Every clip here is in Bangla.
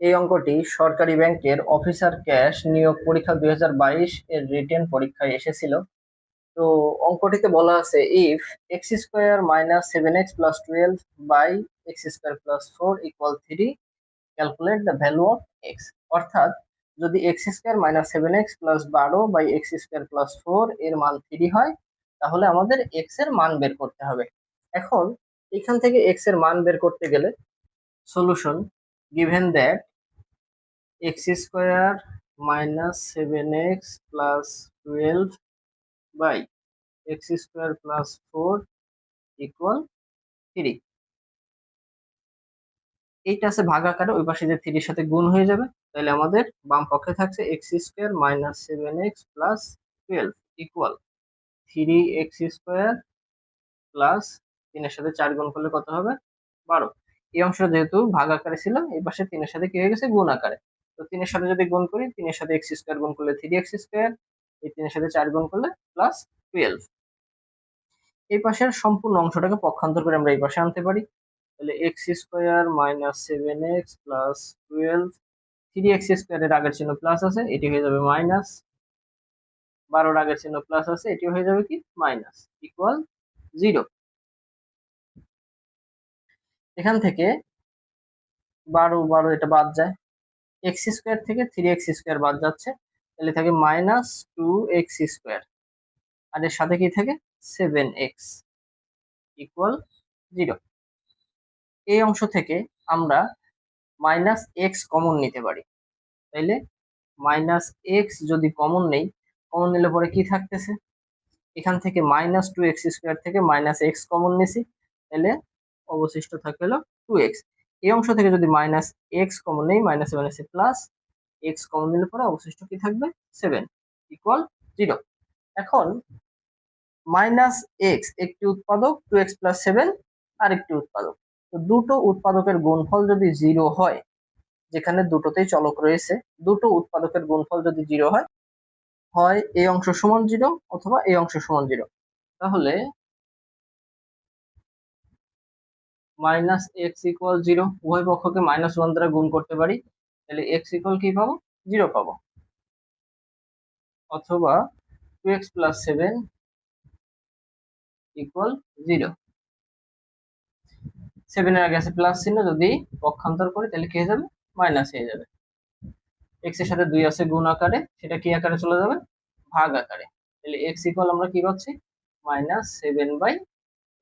এই অঙ্কটি সরকারি ব্যাংকের অফিসার ক্যাশ নিয়োগ পরীক্ষা দু হাজার বাইশ এর রিটেন পরীক্ষায় এসেছিল। তো অঙ্কটিতে বলা আছে if x square minus seven x plus twelve by x square plus four equal three calculate the value of x অর্থাৎ, যদি x square minus seven x plus বারো by x square plus four এর মান থ্রি হয়, তাহলে আমাদের এক্সের মান বের করতে হবে। এখন, এখান থেকে এক্সের মান বের করতে গেলে solution given that x square minus 7x plus 12 by x square plus 4 equal 3 এইটা আছে ভাগ আকারে, ওই পাশে যে থ্রির সাথে গুণ হয়ে যাবে, তাহলে আমাদের বাম পক্ষে থাকছে x square minus seven x plus twelve equal three x square plus তিনের সাথে চার গুণ করলে কত হবে? বারো। এই অংশটা যেহেতু ভাগ আকারে ছিল, এই পাশে তিনের সাথে কি হয়ে গেছে? গুণ আকারে। তো তিনের সাথে যদি গুণ করি, তিনের সাথে এক্স স্কোয়ার গুণ করলে থ্রি এক্স স্কোয়ার এই তিনের সাথে চার গুণ করলে প্লাস টুয়েলভ এই পাশের সম্পূর্ণ অংশটাকে পক্ষান্তর করে আমরা এই পাশে আনতে পারি। তাহলে x square minus seven x plus twelve three x স্কোয়ারের আগের চিহ্ন প্লাস আছে, এটি হয়ে যাবে মাইনাস বারোর আগের চিহ্ন প্লাস আছে এটি হয়ে যাবে কি? মাইনাস ইকুয়াল জিরো এখান থেকে বারো বারো এটা বাদ যায়। এক্স স্কোয়ার থেকে থ্রি এক্স স্কোয়ার বাদ যাচ্ছে। তাহলে থাকে মাইনাস টু এক্স স্কোয়ার। আর এর সাথে কি থাকে? Seven x equal zero. এই অংশ থেকে আমরা মাইনাস এক্স কমন নিতে পারি। তাইলে মাইনাস এক্স যদি কমন নেই, কমন নিলে পরে কি থাকতেছে? এখান থেকে মাইনাস টু এক্স স্কোয়ার থেকে মাইনাস এক্স কমন নিছি। তাহলে অবশিষ্ট থাকে হলো টু এক্স। এই অংশ থেকে যদি মাইনাস এক্স কমন নেই মাইনাস সেভেন এসে প্লাস এক্স কমন নিলে পরে অবশিষ্ট কি থাকবে? সেভেন ইকুয়াল জিরো এখন মাইনাস এক্স একটি উৎপাদক টু এক্স প্লাস সেভেন আরেকটি উৎপাদক। তো দুটো উৎপাদকের গুণফল যদি জিরো হয়, যেখানে দুটোতেই চলক রয়েছে, দুটো উৎপাদকের গুণফল যদি জিরো হয় হয় এই অংশ সমান জিরো অথবা এই অংশ সমান জিরো তাহলে মাইনাস এক্স ইকুয়াল জিরো উভয় পক্ষকে মাইনাস ওয়ান দ্বারা গুণ করতে পারি, তাহলে এক্স ইকুয়াল কি পাবো? জিরো পাবো। অথবা two x plus seven equal zero সেভেনের আগে আছে প্লাস চিহ্ন, যদি পক্ষান্তর করি, তাহলে কি হয়ে যাবে? মাইনাস হয়ে যাবে। এক্সের সাথে দুই আছে গুণ আকারে, সেটা কি আকারে চলে যাবে? ভাগ আকারে। তাহলে এক্স ইকুয়াল আমরা কি পাচ্ছি? মাইনাস সেভেন বাই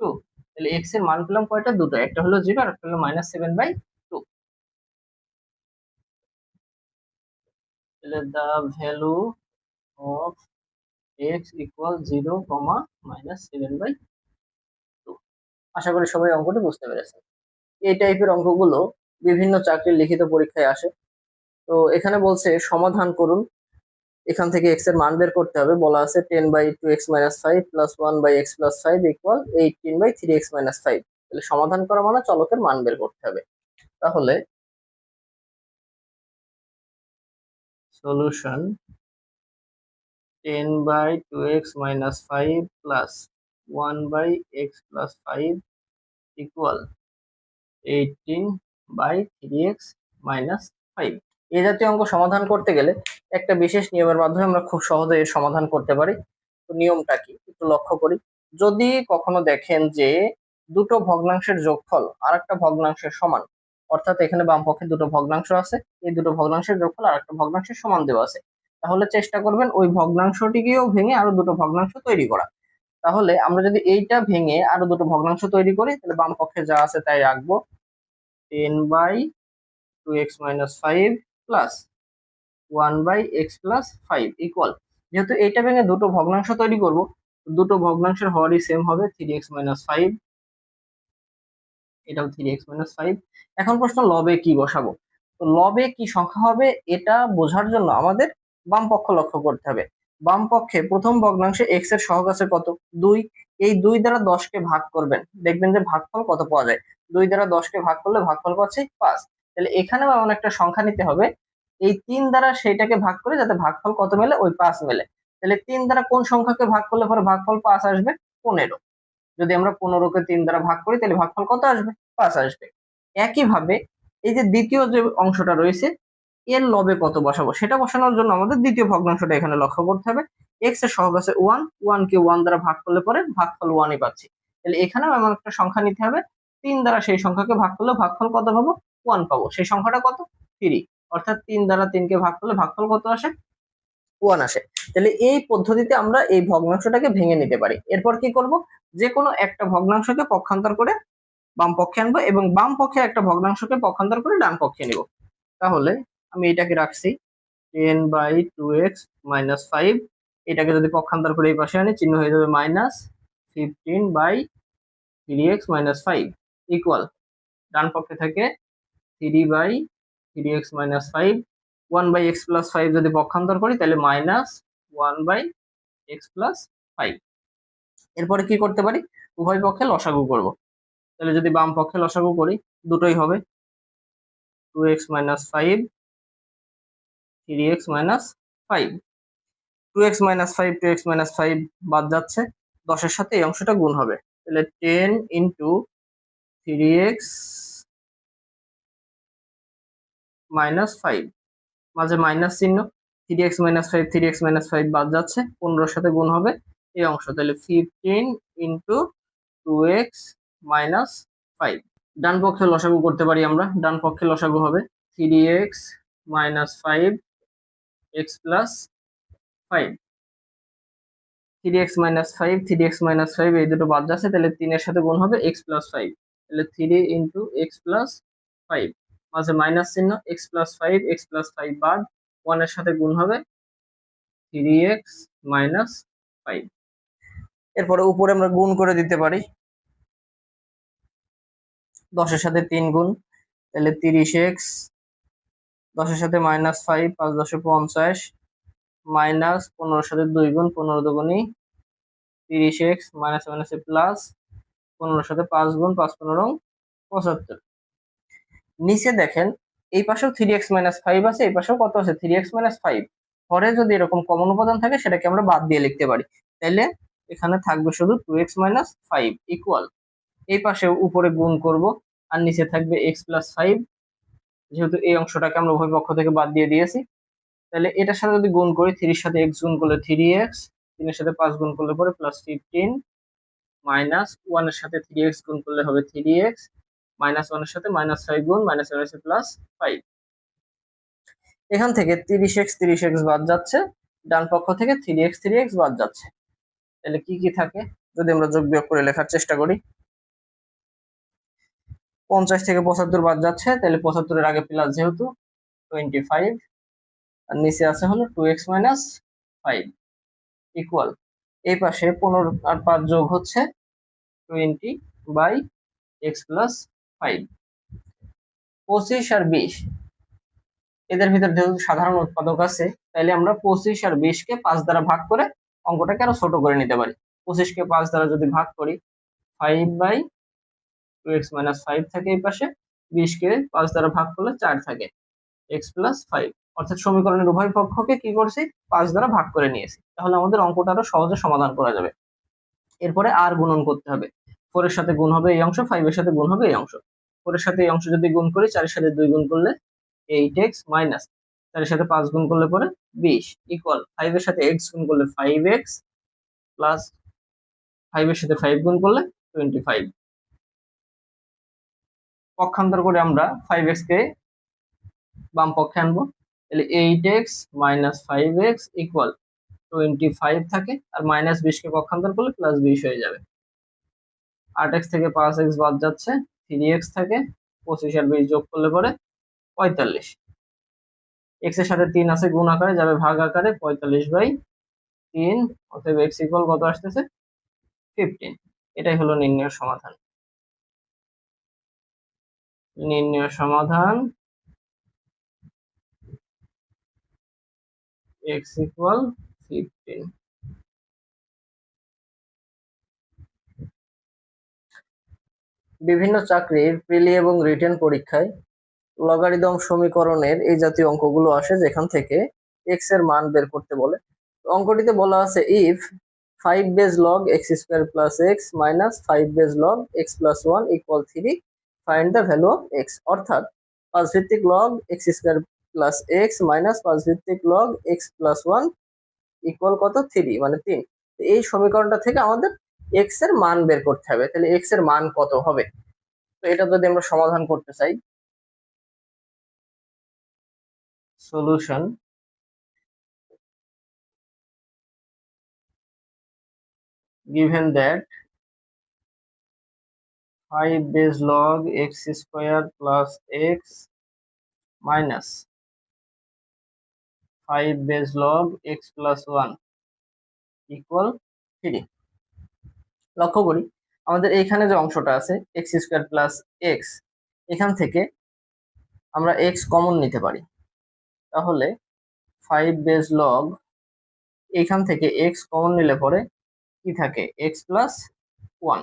টু তাহলে এক্সের মান পেলাম কয়টা? দুটো। একটা হলো জিরো আর একটা হলো মাইনাস সেভেন বাই টু তাহলে the value of x equal zero comma minus seven by two আশা করি সবাই অঙ্কটি বুঝতে পেরেছেন। এই টাইপের অঙ্কগুলো বিভিন্ন চাকরির লিখিত পরীক্ষায় আসে। তো এখানে বলছে সমাধান করুন। এখান থেকে এক্সের মান বের করতে হবে। বলা আছে ten by two x minus five plus one by x plus five equal eighteen by three x minus five তাহলে সমাধান করা মানে চলকের মান বের করতে হবে। তাহলে solution ten by two x minus five plus one by x plus five equal eighteen by three x minus five এই জাতীয় অঙ্ক সমাধান করতে গেলে একটা বিশেষ নিয়মের মাধ্যমে আমরা খুব সহজে এর সমাধান করতে পারি। তো নিয়মটা কি? একটু লক্ষ্য করি। যদি কখনো দেখেন যে দুটো ভগ্নাংশের যোগফল আর একটা ভগ্নাংশের সমান, অর্থাৎ এখানে বাম পক্ষে দুটো ভগ্নাংশ আছে, এই দুটো ভগ্নাংশের যোগফল আর একটা ভগ্নাংশের সমান দেওয়া আছে। তাহলে চেষ্টা করবেন ওই ভগ্নাংশটিকেও ভেঙে আরও দুটো ভগ্নাংশ তৈরি করা। তাহলে আমরা যদি এইটা ভেঙে আরও দুটো ভগ্নাংশ তৈরি করি, তাহলে বাম পক্ষে যা আছে তাই রাখব। Ten by two x minus five plus one by x plus five equal যেহেতু এইটা ভেঙে দুটো ভগ্নাংশ তৈরি করব, দুটো ভগ্নাংশের হওয়ারই সেম হবে থ্রি এক্স মাইনাস ফাইভ এটাও থ্রি এক্স মাইনাস ফাইভ এখন প্রশ্ন, লবে কি বসাবো? তো লবে কি সংখ্যা হবে? এটা বোঝার জন্য আমাদের বাম পক্ষ লক্ষ্য করতে হবে। বাম পক্ষে প্রথম ভগ্নাংশে এক্সের সহগ আছে কত? দুই। এই দুই দ্বারা দশকে ভাগ করবেন। দেখবেন যে ভাগফল কত পাওয়া যায়? দুই দ্বারা দশকে ভাগ করলে ভাগফল পাচ্ছি পাঁচ। তাহলে এখানেও এমন একটা সংখ্যা নিতে হবে। এই তিন দ্বারা সেইটাকে ভাগ করে যাতে ভাগফল কত মেলে? ওই পাঁচ মেলে। তাহলে তিন দ্বারা কোন সংখ্যাকে ভাগ করলে পরে ভাগফল পাঁচ আসবে? পনেরো। যদি আমরা পনেরোকে তিন দ্বারা ভাগ করি, তাহলে ভাগফল কত আসবে? পাঁচ আসবে। একইভাবে এই যে দ্বিতীয় যে অংশটা রয়েছে, এর লবে কত বসাবো? সেটা বসানোর জন্য আমাদের দ্বিতীয় ভগ্নাংশটা এখানে লক্ষ্য করতে হবে। এক্সের সহগ আছে ওয়ান ওয়ান কে ওয়ান দ্বারা ভাগ করলে পরে ভাগফল ওয়ানই পাচ্ছি। তাহলে এখানেও এমন একটা সংখ্যা নিতে হবে। তিন দ্বারা সেই সংখ্যাকে ভাগ করলে ভাগফল কত পাবো? ওয়ান পাবো। সেই সংখ্যাটা কত? থ্রি অর্থাৎ তিন দ্বারা তিনকে ভাগ করলে ভাগফল কত আসে? ওয়ান আসে। তাহলে এই পদ্ধতিতে আমরা এই ভগ্নাংশটাকে ভেঙে নিতে পারি। এরপর কি করব? যে কোনো একটা ভগ্নাংশকে পক্ষান্তর করে বাম পক্ষে আনব এবং বাম পক্ষে একটা ভগ্নাংশকে পক্ষান্তর করে ডান পক্ষে নিব। তাহলে আমি এটাকে রাখছি। Ten by two x minus five এটাকে যদি পক্ষান্তর করে এই পাশে আনি, চিহ্ন হয়ে যাবে minus fifteen by three x minus five equal ডান পক্ষে থাকে three by three x minus five one by x plus five যদি পক্ষান্তর করি, তাহলে minus one by x plus five এরপরে কি করতে পারি? উভয় পক্ষে লসাগু করব। তাহলে যদি বাম পক্ষে লসাগু করি, দুটোই হবে। Two x minus five three x minus five two x minus five two x minus five বাদ যাচ্ছে। দশের সাথে এই অংশটা গুণ হবে। তাহলে ten into three x minus five মাঝে মাইনাস চিহ্ন three x minus five three x minus five বাদ যাচ্ছে, পনেরোর সাথে গুণ হবে এই অংশ। তাহলে fifteen into two x minus five ডান পক্ষে লসাগু করতে পারি আমরা, ডান পক্ষে লসাগু হবে three x minus five x plus five three x minus five three x minus five এই দুটো বাদ যাচ্ছে, তাহলে তিনের সাথে গুণ হবে এক্স প্লাস ফাইভ তাহলে three into x plus five মাঝে মাইনাস চিহ্ন x plus five x plus five বাদ ওয়ানের সাথে গুণ হবে থ্রি এক্স মাইনাস ফাইভ এরপরে উপরে আমরা গুণ করে দিতে পারি। দশের সাথে তিন গুণ, তাহলে তিরিশ এক্স দশের সাথে মাইনাস ফাইভ পাঁচ দশে পঞ্চাশ মাইনাস পনেরোর সাথে দুই গুণ, পনেরো দুগুণই তিরিশ এক্স মাইনাস মাইনাসে প্লাস পনেরোর সাথে পাঁচ গুণ, পাঁচ পনেরো পঁচাত্তর। নিচে দেখেন, এই পাশেও থ্রি এক্স মাইনাস ফাইভ আছে, এই পাশেও কত আছে? থ্রি এক্স মাইনাস ফাইভ পরে যদি এরকম কমন উপাদান থাকে, সেটাকে আমরা বাদ দিয়ে লিখতে পারি। তাইলে এখানে থাকবে শুধু two x minus five equal এই পাশে উপরে গুণ করব, আর নিচে থাকবে এক্স প্লাস ফাইভ যেহেতু এই অংশটাকে আমরা উভয় পক্ষ থেকে বাদ দিয়ে দিয়েছি। তাহলে এটার সাথে যদি গুণ করি থ্রির সাথে এক্স গুণ করলে থ্রি এক্স তিনের সাথে পাঁচ গুণ করলে পরে প্লাস ফিফটিন মাইনাস ওয়ানের সাথে থ্রি এক্স গুণ করলে হবে থ্রি এক্স মাইনাস ওয়ানের সাথে মাইনাস ফাইভ গুণ, মাইনাস ওয়ানের সাথে প্লাস ফাইভ এখান থেকে তিরিশ এক্স তিরিশ এক্স বাদ যাচ্ছে, ডান পক্ষ থেকে থ্রি এক্স থ্রি এক্স বাদ যাচ্ছে। তাহলে কি কি থাকে? যদি আমরা যোগ বিয়োগ করে লেখার চেষ্টা করি। পঞ্চাশ থেকে পঁচাত্তর বাদ যাচ্ছে, তাহলে পঁচাত্তরের আগে প্লাস যেহেতু টোয়েন্টি ফাইভ আর নিচে আছে হলো two x minus five equal এই পাশে পনেরো আর পাঁচ যোগ হচ্ছে twenty by x plus five পঁচিশ আর বিশ। এদের ভিতর যেহেতু সাধারণ উৎপাদক আছে, তাইলে আমরা পঁচিশ আর বিশকে পাঁচ দ্বারা ভাগ করে অঙ্কটাকে আরও ছোট করে নিতে পারি। পঁচিশকে পাঁচ দ্বারা যদি ভাগ করি five by two x minus five থাকে এই পাশে বিশকে পাঁচ দ্বারা ভাগ করলে চার থাকে এক্স প্লাস ফাইভ অর্থাৎ সমীকরণের উভয় পক্ষকে কি করছি? পাঁচ দ্বারা ভাগ করে নিয়েছি। তাহলে আমাদের অঙ্কটা আরও সহজে সমাধান করা যাবে। এরপরে আর গুণন করতে হবে। ফোরের সাথে গুণ হবে এই অংশ ফাইভের সাথে গুণ হবে এই অংশ। ফোরের সাথে এই অংশ যদি গুণ করি, চারের সাথে দুই গুণ করলে এইট এক্স মাইনাস চারের সাথে পাঁচ গুণ করলে পরে বিশ ইকুয়াল ফাইভের সাথে এক্স গুণ করলে ফাইভ এক্স প্লাস ফাইভের সাথে ফাইভ গুণ করলে টোয়েন্টি ফাইভ পক্ষান্তর করে আমরা ফাইভ এক্স কে বাম পক্ষে আনব। তাহলে eight x minus five x equal twenty five থাকে, আর মাইনাস বিশকে পক্ষান্তর করলে প্লাস বিশ হয়ে যাবে। আট এক্স থেকে পাঁচ এক্স বাদ যাচ্ছে থ্রি এক্স থাকে, পঁচিশ আর বিশ যোগ করলে পরে পঁয়তাল্লিশ। এক্সের সাথে তিন আছে গুণ আকারে, যাবে ভাগ আকারে পঁয়তাল্লিশ বাই তিন, অতএব এক্স ইকুয়াল কত আসতেছে? ফিফটিন এটাই হলো নির্ণয় সমাধান। নির্ণয় সমাধান এক্স ইকুয়াল ফিফটিন বিভিন্ন চাকরির প্রিলি এবং রিটেন পরীক্ষায় লগারিদম সমীকরণের এই জাতীয় অঙ্কগুলো আসে যেখান থেকে এক্সের মান বের করতে বলে। অঙ্কটিতে বলা আছে if five base log x square plus x minus five base log x plus one equal three find the value of x অর্থাৎ পাঁচ ভিত্তিক log x square plus x minus পাঁচ ভিত্তিক log x plus one equal কত? থ্রি মানে তিন। এই সমীকরণটা থেকে আমাদের এক্সের মান বের করতে হবে। তাহলে এক্সের মান কত হবে? তো এটা যদি আমরা সমাধান করতে চাই। Solution given that 5 base log x square plus x minus 5 base log x plus 1 equal 3 লক্ষ্য করি, আমাদের এইখানে যে অংশটা আছে এক্স স্কোয়ার প্লাস এক্স এখান থেকে আমরা এক্স কমন নিতে পারি। তাহলে ফাইভ বেজ লগ এখান থেকে এক্স কমন নিলে পরে কি থাকে? X plus one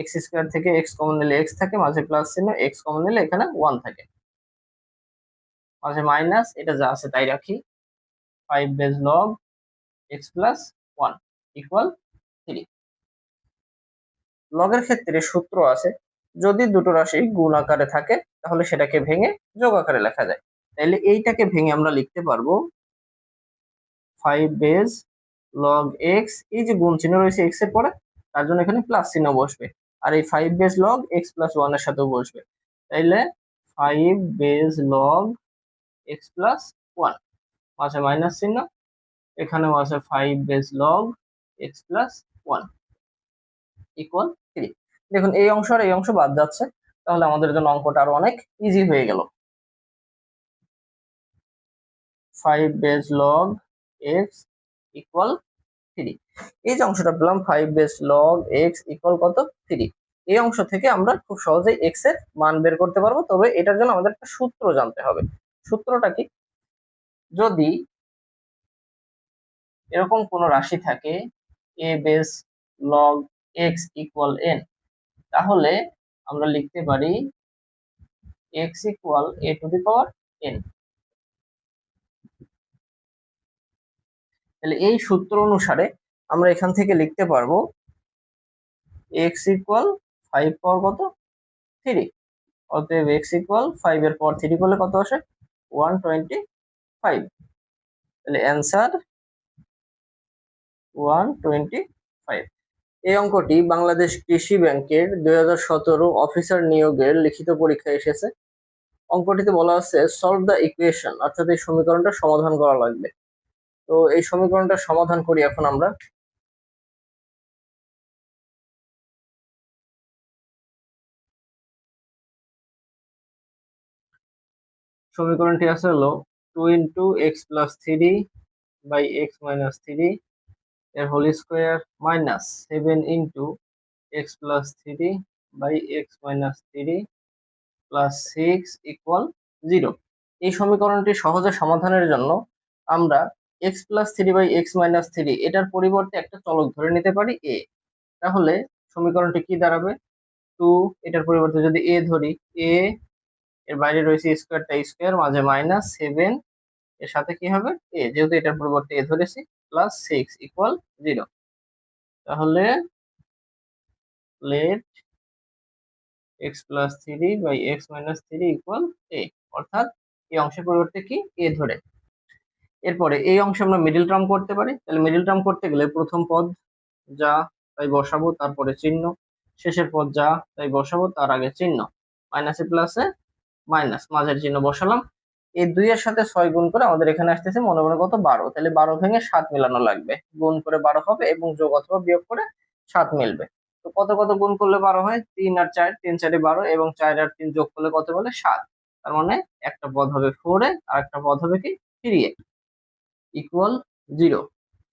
x square থেকে এক্স কমন নিলে এক্স থাকে, মাঝে প্লাস চিহ্ন এক্স কমন নিলে এখানে ওয়ান থাকে। মাঝে মাইনাস এটা যা আছে তাই রাখি। Five base log x plus one equal three লগের ক্ষেত্রে সূত্র আছে, যদি দুটো রাশি গুণ আকারে থাকে, তাহলে সেটাকে ভেঙে যোগ আকারে লেখা যায়। তাহলে এইটাকে ভেঙে আমরা লিখতে পারব ফাইভ বেজ লগ এক্স এই যে গুণ চিহ্ন রয়েছে এক্সের পরে, তার জন্য এখানে প্লাস চিহ্ন বসবে। আর এই five base log x plus ওয়ানের সাথেও বসবে। তাইলে five base log x plus one মাঝে মাইনাস চিহ্ন, এখানেও আছে five base log x plus one equal three দেখুন, এই অংশ আর এই অংশ বাদ যাচ্ছে, তাহলে আমাদের জন্য অঙ্কটা আরও অনেক ইজি হয়ে গেল। Five base log x equal three এই যে অংশটা পেলাম five base log x equal কত? থ্রি এই অংশ থেকে আমরা খুব সহজেই এক্সের মান বের করতে পারব, তবে এটার জন্য আমাদের একটা সূত্র জানতে হবে। সূত্রটা কি? যদি এরকম কোন রাশি থাকে a base log x equal n তাহলে আমরা লিখতে পারি x equal a to the power n তাহলে এই সূত্র অনুসারে আমরা এখান থেকে লিখতে পারব এক্স ইকুয়াল ফাইভ পাওয়ার কত? থ্রি অতএব এক্স ইকুয়াল ফাইভ এর পর থ্রি করলে কত আসে? ওয়ান টোয়েন্টি ফাইভ তাহলে অ্যান্সার ওয়ান টোয়েন্টি ফাইভ এই অঙ্কটি বাংলাদেশ কৃষি ব্যাংকের দুই হাজার সতেরো অফিসার নিয়োগের লিখিত পরীক্ষায় এসেছে। অঙ্কটিতে বলা আছে সলভ দ্য ইকুয়েশন অর্থাৎ এই সমীকরণটা সমাধান করা লাগবে। তো এই সমীকরণটা সমাধান করি এখন আমরা। সমীকরণটি আছে হলো two into x plus three by x minus three এর whole square minus seven into x plus three by x minus three plus six equal zero এই সমীকরণটি সহজে সমাধানের জন্য আমরা x plus three by x minus three এটার পরিবর্তে একটা চলক ধরে নিতে পারি এ তাহলে সমীকরণটি কি দাঁড়াবে? টু এটার পরিবর্তে যদি এ ধরি এ এর বাইরে রয়েছে স্কোয়ারটা স্কোয়ার মাঝে মাইনাস সেভেন এর সাথে কি হবে? এ যেহেতু এটার পরিবর্তে এ ধরেছি প্লাস সিক্স ইকুয়াল জিরো তাহলে let x plus three by x minus three equal a অর্থাৎ এই অংশের পরিবর্তে কি? এ ধরে। এরপরে এই অংশে আমরা মিডিল টার্ম করতে পারি। তাহলে মিডিল টার্ম করতে গেলে প্রথম পদ যা, তাই বসাবো, তারপরে চিহ্ন। শেষের পদ যা, তাই বসাবো, তার আগে চিহ্ন। মাইনাসে প্লাসে মাইনাস মাঝের চিহ্ন বসালাম। এই দুইয়ের সাথে ছয় গুণ করে আমাদের এখানে আসতেছে মনে মনে কত? বারো। তাহলে বারো ভেঙে সাত মেলানো লাগবে। গুণ করে বারো হবে এবং যোগ অথবা বিয়োগ করে সাত মিলবে। তো কত কত গুণ করলে বারো হয়? তিন আর চার, তিন চারে বারো এবং চার আর তিন যোগ করলে কত বলে? সাত। তার মানে একটা পদ হবে ফোরে আর একটা পদ হবে কি? থ্রি এ। ইকুয়াল জিরো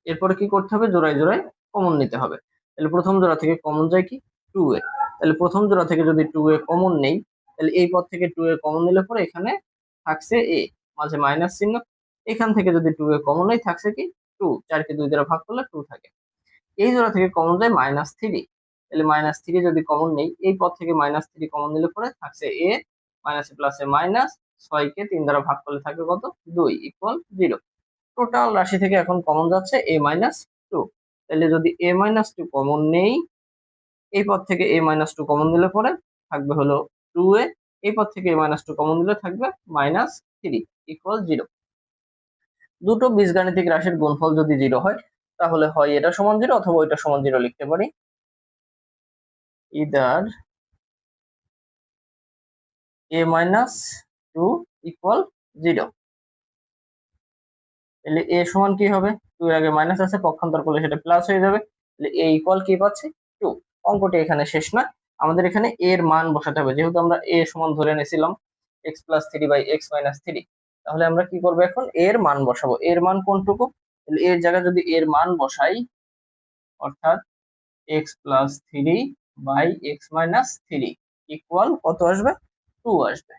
এরপরে কি করতে হবে? জোড়ায় জোড়ায় কমন নিতে হবে। তাহলে প্রথম জোড়া থেকে কমন যায় কি? Two a. তাহলে প্রথম জোড়া থেকে যদি টু এ কমন নেই তাহলে এই পদ থেকে টু এ কমন নিলে পরে এখানে থাকছে এ মাঝে মাইনাস চিহ্ন। এখান থেকে যদি টু এ কমন নেই, থাকছে কি? টু চারকে দুই দ্বারা ভাগ করলে টু থাকে। এই জোড়া থেকে কমন যায় মাইনাস থ্রি তাহলে মাইনাস থ্রি যদি কমন নেই, এই পদ থেকে মাইনাস থ্রি কমন নিলে পরে থাকছে এ মাইনাস প্লাসে মাইনাস ছয়কে তিন দ্বারা ভাগ করলে থাকে কত? দুই ইকুয়াল জিরো টোটাল রাশি থেকে এখন কমন যাচ্ছে এ মাইনাস টু তাহলে যদি এ মাইনাস টু কমন নেই, এই পদ থেকে এ মাইনাস টু কমন দিলে পরে থাকবে হলো টু এ এই পদ থেকে মাইনাস টু কমন দিলে থাকবে মাইনাস থ্রি ইকুয়াল জিরো দুটো বীজগাণিতিক রাশির গুণফল যদি জিরো হয়, তাহলে হয় এটা সমান জিরো অথবা ওইটা সমান জিরো লিখতে পারি। Either a minus two equal zero তাহলে এ সমান কি হবে? টু এর আগে মাইনাস আছে, পক্ষান্তর করলে সেটা প্লাস হয়ে যাবে। তাহলে এ ইকুয়াল কি পাচ্ছি? টু অঙ্কটি এখানে শেষ না। আমাদের এখানে এর মান বসাতে হবে। যেহেতু আমরা এ সমান ধরে নিয়েছিলাম x plus three by x minus three তাহলে আমরা কি করব এখন? এর মান বসাবো। এর মান কোনটুকু? তাহলে এর জায়গায় যদি এর মান বসাই, অর্থাৎ x plus three by x minus three equal কত আসবে? টু আসবে।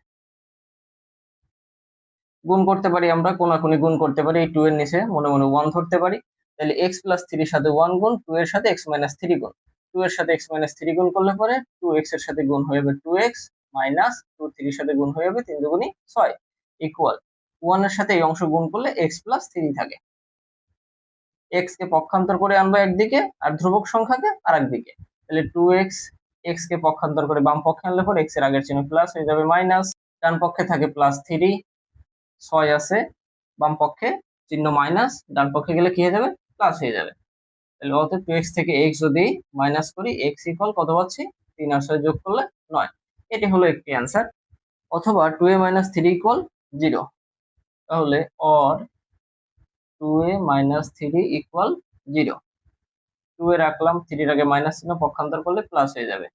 গুণ করতে পারি আমরা, কোনাকুনি গুণ করতে পারি, এই টু এর নিচে মনে মনে ওয়ান ধরতে পারি। তাহলে এক্স প্লাস থ্রির সাথে ওয়ান গুণ টু এর সাথে এক্স মাইনাস থ্রি গুণ। টু এর সাথে এক্স মাইনাস থ্রি গুণ করলে পরে টু এক্সের সাথে গুণ হয়ে যাবে টু এক্স মাইনাস টু থ্রির সাথে গুণ হয়ে যাবে তিন দুগুণই ছয় ইকুয়াল ওয়ানের সাথে এই অংশ গুণ করলে এক্স প্লাস থ্রি থাকে। এক্স কে পক্ষান্তর করে আনব একদিকে আর ধ্রুবক সংখ্যাকে আর একদিকে তাহলে টু এক্স এক্স কে পক্ষান্তর করে বাম পক্ষে আনলে পরে এক্সের আগের চিহ্ন প্লাস হয়ে যাবে মাইনাস ডান পক্ষে থাকে প্লাস থ্রি ছয় আছে, বাম পক্ষে চিহ্ন মাইনাস ডান পক্ষে গেলে কি হয়ে যাবে? প্লাস হয়ে যাবে। তাহলে অত টু এক্স থেকে এক্স যদি মাইনাস করি এক্স ইকুয়াল কত পাচ্ছি? তিন আর ছয় যোগ করলে নয়। এটি হলো একটি অ্যান্সার অথবা two a minus three equal zero তাহলে or two a minus three equal zero two a রাখলাম থ্রির আগে মাইনাস চিহ্ন পক্ষান্তর করলে প্লাস হয়ে যাবে।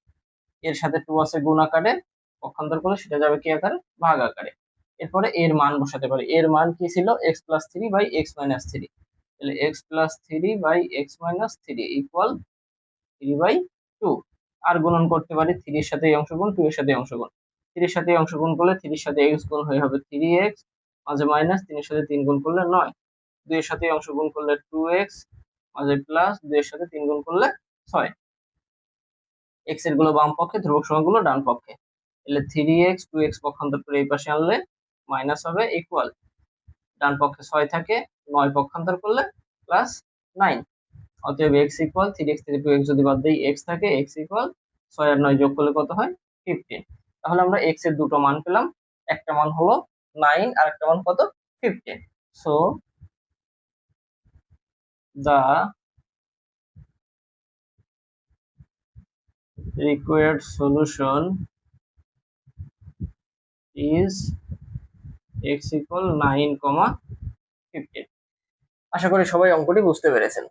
এর সাথে টু আছে গুণ আকারে, পক্ষান্তর করলে সেটা যাবে কি আকারে? ভাগ আকারে। এরপরে এর মান বসাতে পারি। এর মান কি ছিল? X plus three by x minus three তাহলে x plus three by x minus three equal three by two আর গুণন করতে পারি থ্রির সাথে এই অংশ গুণ টু এর সাথে এই অংশ গুণ থ্রির সাথে এই অংশ গুণ করলে থ্রির সাথে এক্স গুণ হয়ে হবে থ্রি এক্স মাঝে মাইনাস তিনের সাথে তিন গুণ করলে নয়। দুইয়ের সাথে এই অংশ গুণ করলে টু এক্স মাঝে প্লাস দুইয়ের সাথে তিন গুণ করলে ছয়। এক্সেরগুলো বাম পক্ষে, ধ্রুবক সংখ্যাগুলো ডান পক্ষে। তাহলে থ্রি এক্স টু এক্স পক্ষান্তর করে এই পাশে আনলে মাইনাস হবে ইকুয়াল ডান পক্ষে ছয় থাকে নয় পক্ষান্তর করলে প্লাস নাইন অতএব x equal three x three two x যদি বাদ দিই এক্স থাকে এক্স ইকুয়াল ছয় আর নয় যোগ করলে কত হয়? ফিফটিন তাহলে আমরা এক্সের দুটো মান পেলাম। একটা মান হলো নাইন আর একটা মান কত? Fifteen so the required solution is x equal 9 comma 15 আশা করি সবাই অঙ্কটি বুঝতে পেরেছেন।